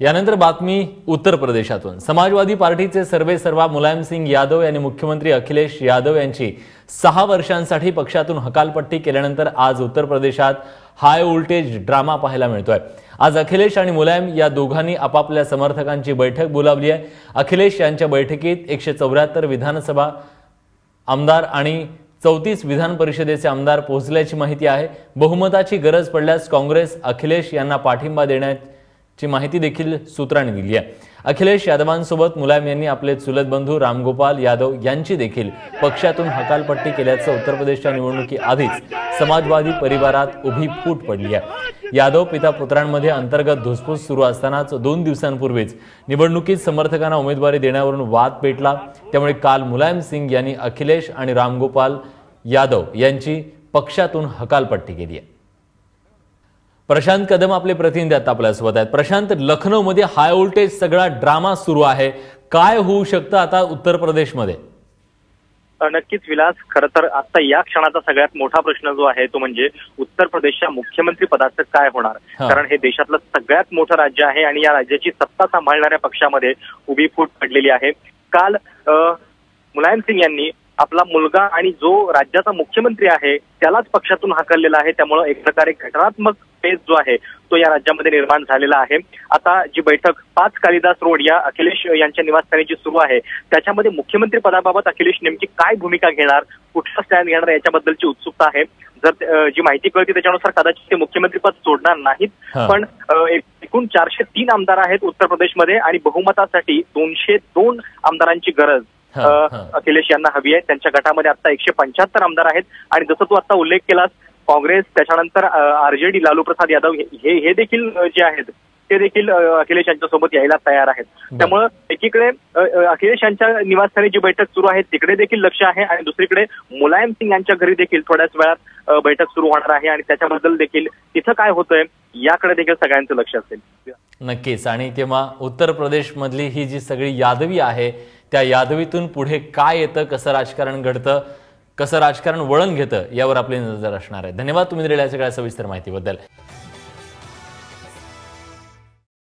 यानंतर बातमी उत्तर प्रदेशातून. समाजवादी पार्टीचे सर्वे सर्वा मुलायम सिंग यादव यांनी मुख्यमंत्री अखिलेश यादव यांची सहा वर्षांसाठी पक्षातून हकालपट्टी केल्यानंतर आज उत्तर प्रदेशात हाय व्होल्टेज ड्रामा पाहायला मिळतोय. आज अखिलेश आणि मुलायम या दोघांनी आपापल्या समर्थकांची बैठक बोलावली आहे. अखिलेश यांच्या बैठकीत एकशे चौऱ्याहत्तर विधानसभा आमदार आणि चौतीस विधान परिषदेचे आमदार पोहोचल्याची माहिती आहे. बहुमताची गरज पडल्यास काँग्रेस अखिलेश यांना पाठिंबा देण्यात ची माहिती देखील सूत्रांनी दिली आहे. अखिलेश यादवांसोबत मुलायम यांनी आपले चुलत बंधू रामगोपाल यादव यांची देखील पक्षातून हकालपट्टी केल्याचं उत्तर प्रदेशच्या निवडणुकीआधीच समाजवादी परिवारात उभी फूट पडली आहे. यादव पिता पुत्रांमध्ये अंतर्गत धुसफूस सुरू असतानाच दोन दिवसांपूर्वीच निवडणुकीत समर्थकांना उमेदवारी देण्यावरून वाद पेटला. त्यामुळे काल मुलायम सिंग यांनी अखिलेश आणि रामगोपाल यादव यांची पक्षातून हकालपट्टी केली आहे. प्रशांत कदम आपले प्रतिनिधी आता आपल्यासोबत आहेत. प्रशांत लखनौमध्ये हाय व्होल्टेज सगळा ड्रामा सुरू आहे. काय होऊ शकतं आता उत्तर प्रदेशमध्ये? नक्कीच विलास खरं तर आता या क्षणाचा सगळ्यात मोठा प्रश्न जो आहे तो म्हणजे उत्तर प्रदेशच्या मुख्यमंत्री पदाचं काय होणार. कारण हे देशातलं सगळ्यात मोठं राज्य आहे आणि या राज्याची सत्ता सांभाळणाऱ्या पक्षामध्ये उभी फूट पडलेली आहे. काल मुलायम सिंग यांनी आपला मुलगा आणि जो राज्याचा मुख्यमंत्री आहे त्यालाच पक्षातून हाकललेला आहे. त्यामुळं एक प्रकारे घटनात्मक पेज जो आहे तो या राज्यामध्ये निर्माण झालेला आहे. आता जी बैठक पाच कालिदास रोड या अखिलेश यांच्या निवासस्थानी जी सुरू आहे त्याच्यामध्ये मुख्यमंत्री पदाबाबत अखिलेश नेमकी काय भूमिका घेणार कुठला स्टँड घेणार याच्याबद्दलची उत्सुकता आहे. जर जी माहिती कळते त्याच्यानुसार कदाचित ते मुख्यमंत्री पद सोडणार नाहीत. पण एकूण चारशे तीन आमदार आहेत उत्तर प्रदेशमध्ये आणि बहुमतासाठी दोनशे दोन आमदारांची गरज. अखिलेश यांना हवी आहे. त्यांच्या गटामध्ये आता एकशे पंच्याहत्तर आमदार आहेत. आणि जसं तू आता उल्लेख केलास काँग्रेस त्याच्यानंतर आरजेडी लालू प्रसाद यादव हे हे- देखील जे आहेत ते देखील अखिलेश यांच्यासोबत यायला तयार आहेत. त्यामुळं एकीकडे अखिलेश यांच्या निवासस्थानी जी बैठक सुरू आहे तिकडे देखील लक्ष आहे आणि दुसरीकडे मुलायम सिंग यांच्या घरी देखील थोड्याच वेळात बैठक सुरू होणार आहे आणि त्याच्याबद्दल देखील तिथं काय होतंय याकडे देखील सगळ्यांचं लक्ष असेल. नक्कीच. आणि तेव्हा उत्तर प्रदेशमधली ही जी सगळी यादवी आहे त्या यादवीतून पुढे काय येतं कसं राजकारण घडतं कसं राजकारण वळण घेतं यावर आपली नजर असणार आहे. धन्यवाद तुम्ही दिलेल्या सगळ्या सविस्तर माहितीबद्दल.